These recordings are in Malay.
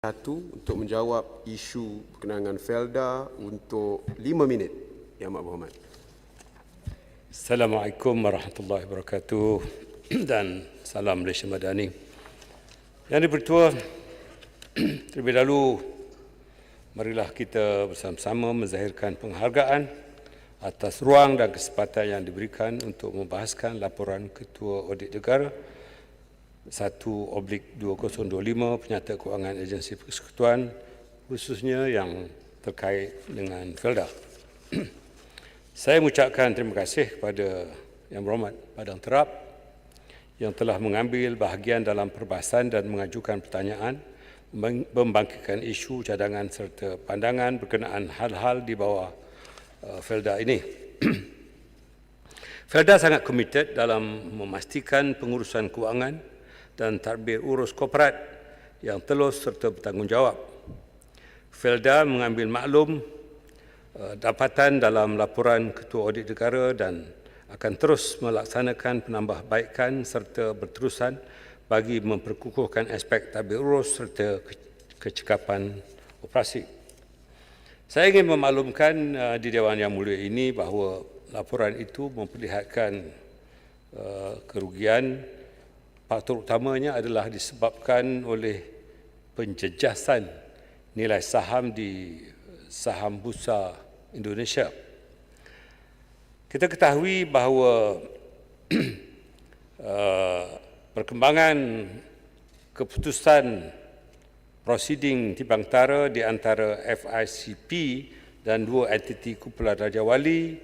satu untuk menjawab isu berkenaan Felda untuk lima minit. Yang Amat Berhormat. Assalamualaikum warahmatullahi wabarakatuh dan salam Malaysia Madani. Yang dipertua, terlebih dahulu marilah kita bersama-sama menzahirkan penghargaan atas ruang dan kesempatan yang diberikan untuk membahaskan laporan Ketua Audit Negara 1 oblik 2025 penyata kewangan agensi persekutuan khususnya yang terkait dengan Felda. Saya mengucapkan terima kasih kepada Yang Berhormat Padang Terap yang telah mengambil bahagian dalam perbahasan dan mengajukan pertanyaan membangkitkan isu cadangan serta pandangan berkenaan hal-hal di bawah uh, Felda ini. Felda sangat komited dalam memastikan pengurusan kewangan dan tadbir urus korporat yang telus serta bertanggungjawab. Felda mengambil maklum uh, dapatan dalam laporan Ketua Audit Negara dan akan terus melaksanakan penambahbaikan serta berterusan bagi memperkukuhkan aspek tadbir urus serta kecekapan operasi. Saya ingin memaklumkan uh, di Dewan Yang Mulia ini bahawa laporan itu memperlihatkan uh, kerugian faktor utamanya adalah disebabkan oleh penjejasan nilai saham di saham bursa Indonesia. Kita ketahui bahawa uh, perkembangan keputusan proceeding timbang tara di antara FICP dan dua entiti kumpulan Raja Wali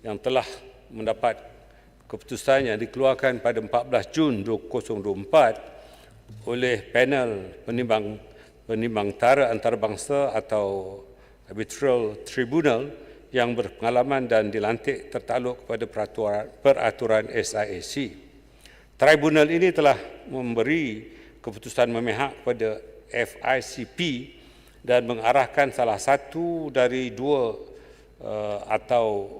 yang telah mendapat keputusan yang dikeluarkan pada 14 Jun 2024 oleh panel penimbang penimbang tara antarabangsa atau arbitral tribunal yang berpengalaman dan dilantik tertakluk kepada peraturan, peraturan SIAC. Tribunal ini telah memberi keputusan memihak kepada FICP dan mengarahkan salah satu dari dua uh, atau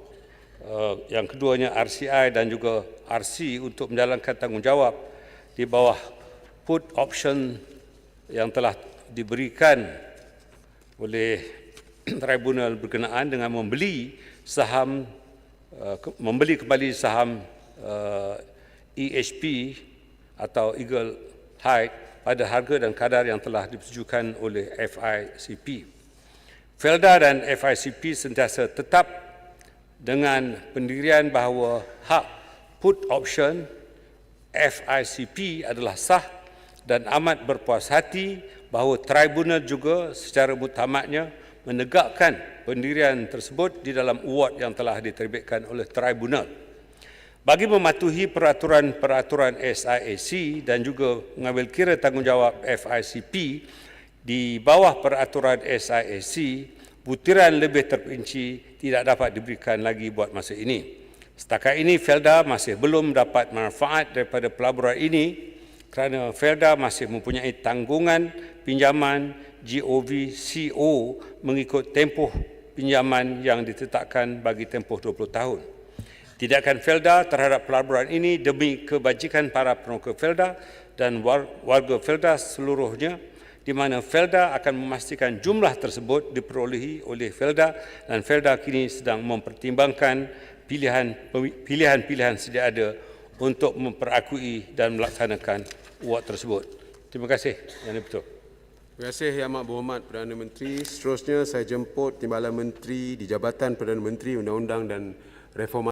Uh, yang keduanya RCI dan juga RC untuk menjalankan tanggungjawab di bawah put option yang telah diberikan oleh tribunal berkenaan dengan membeli saham uh, membeli kembali saham EHP atau Eagle Height pada harga dan kadar yang telah dipersetujukan oleh FICP. Felda dan FICP sentiasa tetap dengan pendirian bahawa hak put option FICP adalah sah dan amat berpuas hati bahawa tribunal juga secara mutamaknya menegakkan pendirian tersebut di dalam award yang telah diterbitkan oleh tribunal. Bagi mematuhi peraturan-peraturan SIAC dan juga mengambil kira tanggungjawab FICP di bawah peraturan SIAC, butiran lebih terperinci tidak dapat diberikan lagi buat masa ini. Setakat ini Felda masih belum dapat manfaat daripada pelaburan ini kerana Felda masih mempunyai tanggungan pinjaman GOV-CO mengikut tempoh pinjaman yang ditetapkan bagi tempoh 20 tahun. Tidakkan Felda terhadap pelaburan ini demi kebajikan para penokor Felda dan warga Felda seluruhnya di mana Felda akan memastikan jumlah tersebut diperolehi oleh Felda dan Felda kini sedang mempertimbangkan pilihan-pilihan sedia ada untuk memperakui dan melaksanakan uat tersebut. Terima kasih. Yang betul. Terima kasih Yang Amat Berhormat Perdana Menteri. Seterusnya saya jemput Timbalan Menteri di Jabatan Perdana Menteri Undang-Undang dan Reformasi